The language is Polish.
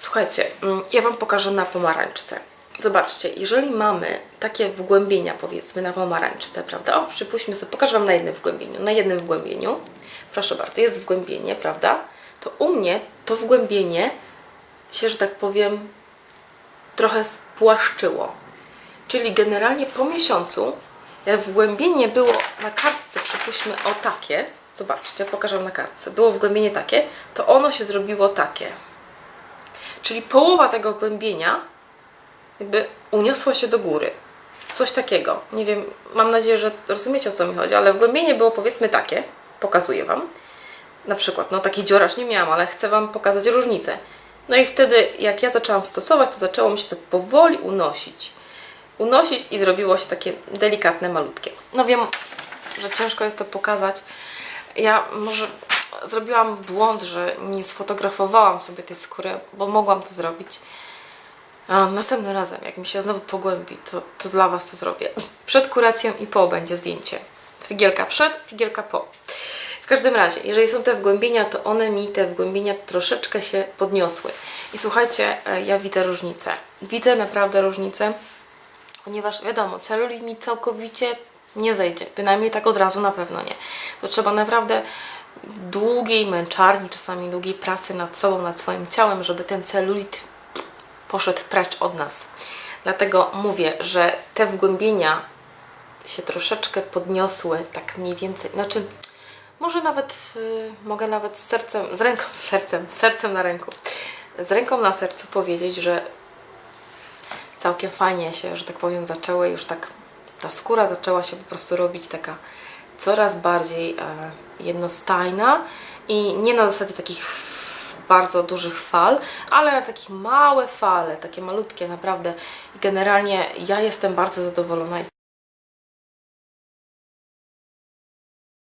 Słuchajcie, mm, ja Wam pokażę na pomarańczce. Zobaczcie, jeżeli mamy takie wgłębienia, powiedzmy, na pomarańczce, prawda? O, przypuśćmy sobie, pokażę Wam na jednym wgłębieniu. Na jednym wgłębieniu, proszę bardzo, jest wgłębienie, prawda? To u mnie to wgłębienie się, że tak powiem, trochę spłaszczyło. Czyli generalnie po miesiącu, wgłębienie było na kartce, przypuśćmy o takie, zobaczcie, pokażę na kartce, było wgłębienie takie, to ono się zrobiło takie. Czyli połowa tego głębienia jakby uniosła się do góry. Coś takiego. Nie wiem, mam nadzieję, że rozumiecie o co mi chodzi, ale wgłębienie było powiedzmy takie, pokazuję Wam. Na przykład, no taki dziuraż nie miałam, ale chcę Wam pokazać różnicę. No i wtedy, jak ja zaczęłam stosować, to zaczęło mi się to powoli unosić. Unosić i zrobiło się takie delikatne, malutkie. No wiem, że ciężko jest to pokazać. Ja może zrobiłam błąd, że nie sfotografowałam sobie tej skóry, bo mogłam to zrobić. A następnym razem, jak mi się znowu pogłębi, to, to dla Was to zrobię. Przed kuracją i po będzie zdjęcie. Figielka przed, figielka po. W każdym razie, jeżeli są te wgłębienia, to one mi te wgłębienia troszeczkę się podniosły. I słuchajcie, e, ja widzę różnicę. Widzę naprawdę różnicę, ponieważ wiadomo, celulit mi całkowicie nie zejdzie. Bynajmniej tak od razu na pewno nie. To trzeba naprawdę długiej męczarni, czasami długiej pracy nad sobą, nad swoim ciałem, żeby ten celulit poszedł precz od nas. Dlatego mówię, że te wgłębienia się troszeczkę podniosły, tak mniej więcej, znaczy może nawet, y, mogę nawet z sercem, z ręką, z sercem, sercem na ręku, z ręką na sercu powiedzieć, że całkiem fajnie się, że tak powiem, zaczęły już tak, ta skóra zaczęła się po prostu robić taka coraz bardziej e, jednostajna i nie na zasadzie takich bardzo dużych fal, ale na takie małe fale, takie malutkie naprawdę. I generalnie ja jestem bardzo zadowolona.